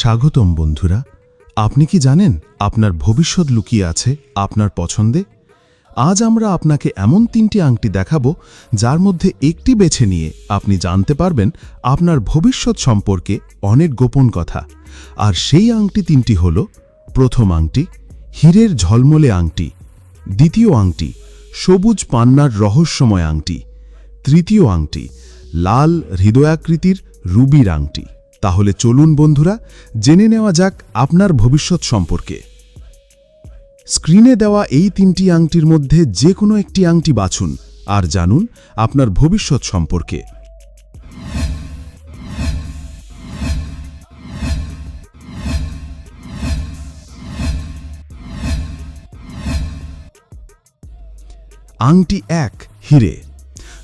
স্বাগতম বন্ধুরা। আপনি কি জানেন আপনার ভবিষ্যৎ লুকিয়ে আছে আপনার পছন্দে? আজ আমরা আপনাকে এমন তিনটি আংটি দেখাবো যার মধ্যে একটি বেছে নিয়ে আপনি জানতে পারবেন আপনার ভবিষ্যৎ সম্পর্কে অনেক গোপন কথা। আর সেই আংটি তিনটি হল প্রথম আংটি, হীরের ঝলমলে আংটি। দ্বিতীয় আংটি, সবুজ পান্নার রহস্যময় আংটি। তৃতীয় আংটি, লাল হৃদয়াকৃতির রুবির আংটি। তাহলে চলুন বন্ধুরা, জেনে নেওয়া যাক আপনার ভবিষ্যৎ সম্পর্কে। স্ক্রিনে দেওয়া এই তিনটি আংটির মধ্যে যে কোনো একটি আংটি বাছুন আর জানুন আপনার ভবিষ্যৎ সম্পর্কে। আংটি এক, হিরে।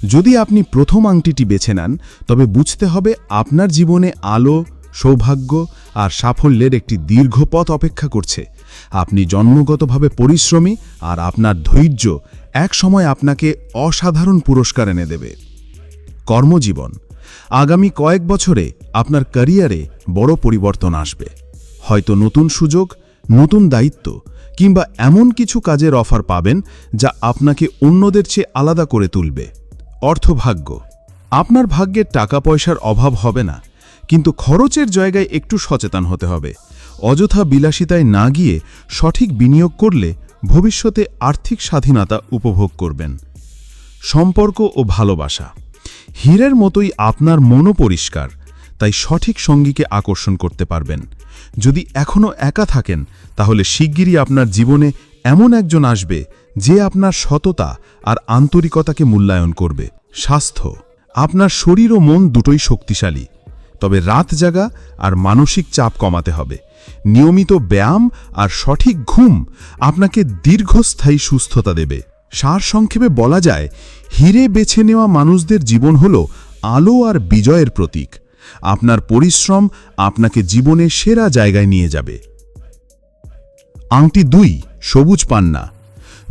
যদি আপনি প্রথম আংটিটি বেছে নেন, তবে বুঝতে হবে আপনার জীবনে আলো, সৌভাগ্য আর সাফল্যের একটি দীর্ঘ পথ অপেক্ষা করছে। আপনি জন্মগতভাবে পরিশ্রমী আর আপনার ধৈর্য এক সময় আপনাকে অসাধারণ পুরস্কার এনে দেবে। কর্মজীবন। আগামী কয়েক বছরে আপনার ক্যারিয়ারে বড় পরিবর্তন আসবে। হয়তো নতুন সুযোগ, নতুন দায়িত্ব কিংবা এমন কিছু কাজের অফার পাবেন যা আপনাকে অন্যদের চেয়ে আলাদা করে তুলবে। অর্থভাগ্য। আপনার ভাগ্যের টাকা পয়সার অভাব হবে না, কিন্তু খরচের জায়গায় একটু সচেতন হতে হবে। অযথা বিলাসিতায় না গিয়ে সঠিক বিনিয়োগ করলে ভবিষ্যতে আর্থিক স্বাধীনতা উপভোগ করবেন। সম্পর্ক ও ভালোবাসা। হীরের মতোই আপনার মনও পরিষ্কার, তাই সঠিক সঙ্গীকে আকর্ষণ করতে পারবেন। যদি এখনও একা থাকেন, তাহলে শিগগিরই আপনার জীবনে এমন একজন আসবে যে আপনার সততা আর আন্তরিকতাকে মূল্যায়ন করবে, স্বাস্থ্য। আপনার শরীর ও মন দুটোই শক্তিশালী। তবে রাত জাগা আর মানসিক চাপ কমাতে হবে। নিয়মিত ব্যায়াম আর সঠিক ঘুম আপনাকে দীর্ঘস্থায়ী সুস্থতা দেবে। সারসংক্ষেপে বলা যায়, হিরে বেছে নেওয়া মানুষদের জীবন হল আলো আর বিজয়ের প্রতীক। আপনার পরিশ্রম আপনাকে জীবনের সেরা জায়গায় নিয়ে যাবে। আংটি দুই, সবুজ পান্না।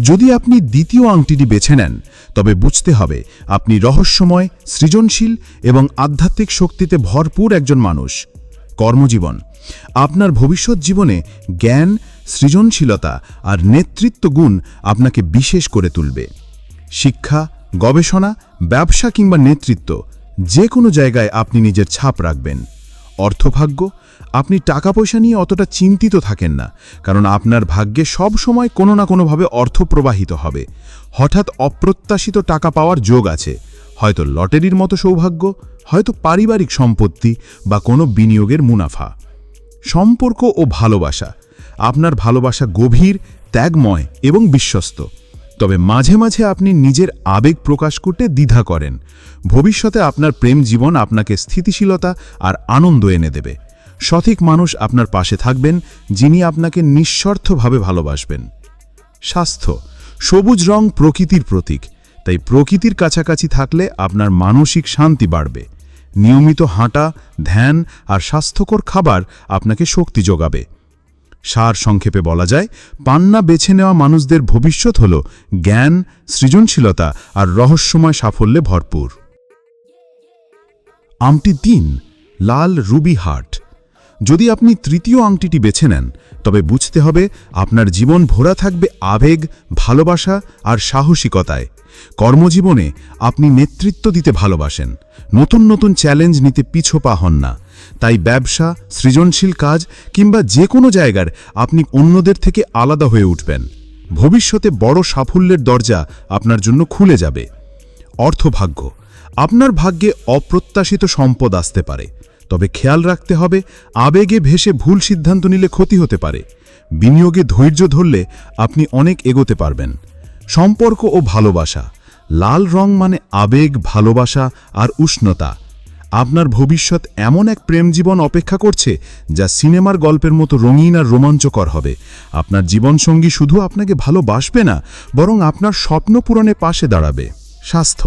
যদি আপনি দ্বিতীয় আংটিটি বেছে নেন, তবে বুঝতে হবে আপনি রহস্যময়, সৃজনশীল এবং আধ্যাত্মিক শক্তিতে ভরপুর একজন মানুষ। কর্মজীবন। আপনার ভবিষ্যৎ জীবনে জ্ঞান, সৃজনশীলতা আর নেতৃত্ব গুণ আপনাকে বিশেষ করে তুলবে। শিক্ষা, গবেষণা, ব্যবসা কিংবা নেতৃত্ব যে কোনো জায়গায় আপনি নিজের ছাপ রাখবেন। অর্থভাগ্য? আপনি টাকা পয়সা নিয়ে অতটা চিন্তিত থাকেন না, কারণ আপনার ভাগ্যে সব সময় কোনো না কোনোভাবে অর্থ প্রবাহিত হবে। হঠাৎ অপ্রত্যাশিত টাকা পাওয়ার যোগ আছে। হয়তো লটারির মতো সৌভাগ্য, হয়তো পারিবারিক সম্পত্তি বা কোনো বিনিয়োগের মুনাফা। সম্পর্ক ও ভালোবাসা। আপনার ভালোবাসা গভীর, ত্যাগময় এবং বিশ্বস্ত। তবে মাঝে মাঝে আপনি নিজের আবেগ প্রকাশ করতে দ্বিধা করেন। ভবিষ্যতে আপনার প্রেম জীবন আপনাকে স্থিতিশীলতা আর আনন্দ এনে দেবে। সঠিক মানুষ আপনার পাশে থাকবেন, যিনি আপনাকে নিঃস্বার্থভাবে ভালোবাসবেন। স্বাস্থ্য। সবুজ রং প্রকৃতির প্রতীক, তাই প্রকৃতির কাছাকাছি থাকলে আপনার মানসিক শান্তি বাড়বে। নিয়মিত হাঁটা, ধ্যান আর স্বাস্থ্যকর খাবার আপনাকে শক্তি যোগাবে। সার সংক্ষেপে বলা যায়, পান্না বেছে নেওয়া মানুষদের ভবিষ্যৎ হল জ্ঞান, সৃজনশীলতা আর রহস্যময় সাফল্যে ভরপুর। আমটি তিন, লাল রুবি হার্ট যদি আপনি তৃতীয় আংটিটি বেছে নেন, তবে বুঝতে হবে আপনার জীবন ভরা থাকবে আবেগ, ভালোবাসা আর সাহসিকতায়। কর্মজীবনে আপনি নেতৃত্ব দিতে ভালোবাসেন। নতুন নতুন চ্যালেঞ্জ নিতে পিছোপা হন না। তাই ব্যবসা, সৃজনশীল কাজ কিংবা যে কোনো জায়গার আপনি অন্যদের থেকে আলাদা হয়ে উঠবেন। ভবিষ্যতে বড় সাফল্যের দরজা আপনার জন্য খুলে যাবে। অর্থভাগ্য, আপনার ভাগ্যে অপ্রত্যাশিত সম্পদ আসতে পারে। তবে খেয়াল রাখতে হবে, আবেগে ভেসে ভুল সিদ্ধান্ত নিলে ক্ষতি হতে পারে। বিনিয়োগে ধৈর্য ধরলে আপনি অনেক এগোতে পারবেন। সম্পর্ক ও ভালোবাসা। লাল রং মানে আবেগ, ভালোবাসা আর উষ্ণতা। আপনার ভবিষ্যৎ এমন এক প্রেম জীবন অপেক্ষা করছে, যা সিনেমার গল্পের মতো রঙিন আর রোমাঞ্চকর হবে। আপনার জীবনসঙ্গী শুধু আপনাকে ভালোবাসবে না, বরং আপনার স্বপ্ন পূরণে পাশে দাঁড়াবে। স্বাস্থ্য।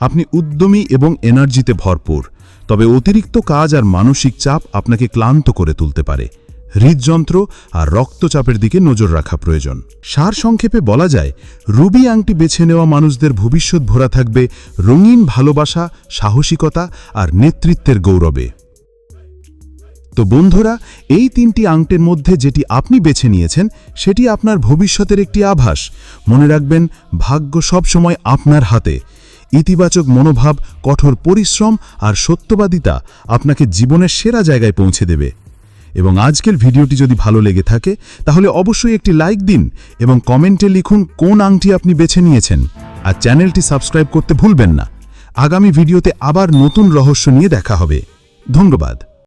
আপনি উদ্যমী এবং এনার্জিতে ভরপুর। তবে অতিরিক্ত কাজ আর মানসিক চাপ আপনাকে ক্লান্ত করে তুলতে পারে। হৃদযন্ত্র আর রক্তচাপের দিকে নজর রাখা প্রয়োজন। সার সংক্ষেপে বলা যায়, রুবি আংটি বেছে নেওয়া মানুষদের ভবিষ্যৎ ভরা থাকবে রঙিন ভালোবাসা, সাহসিকতা আর নেতৃত্বের গৌরবে। তো বন্ধুরা, এই তিনটি আংটির মধ্যে যেটি আপনি বেছে নিয়েছেন, সেটি আপনার ভবিষ্যতের একটি আভাস। মনে রাখবেন, ভাগ্য সবসময় আপনার হাতে। ইতিবাচক মনোভাব, কঠোর পরিশ্রম আর সত্যবাদিতা আপনাকে জীবনের সেরা জায়গায় পৌঁছে দেবে। এবং আজকের ভিডিওটি যদি ভালো লেগে থাকে, তাহলে অবশ্যই একটি লাইক দিন এবং কমেন্টে লিখুন কোন আংটি আপনি বেছে নিয়েছেন। আর চ্যানেলটি সাবস্ক্রাইব করতে ভুলবেন না। আগামী ভিডিওতে আবার নতুন রহস্য নিয়ে দেখা হবে। ধন্যবাদ।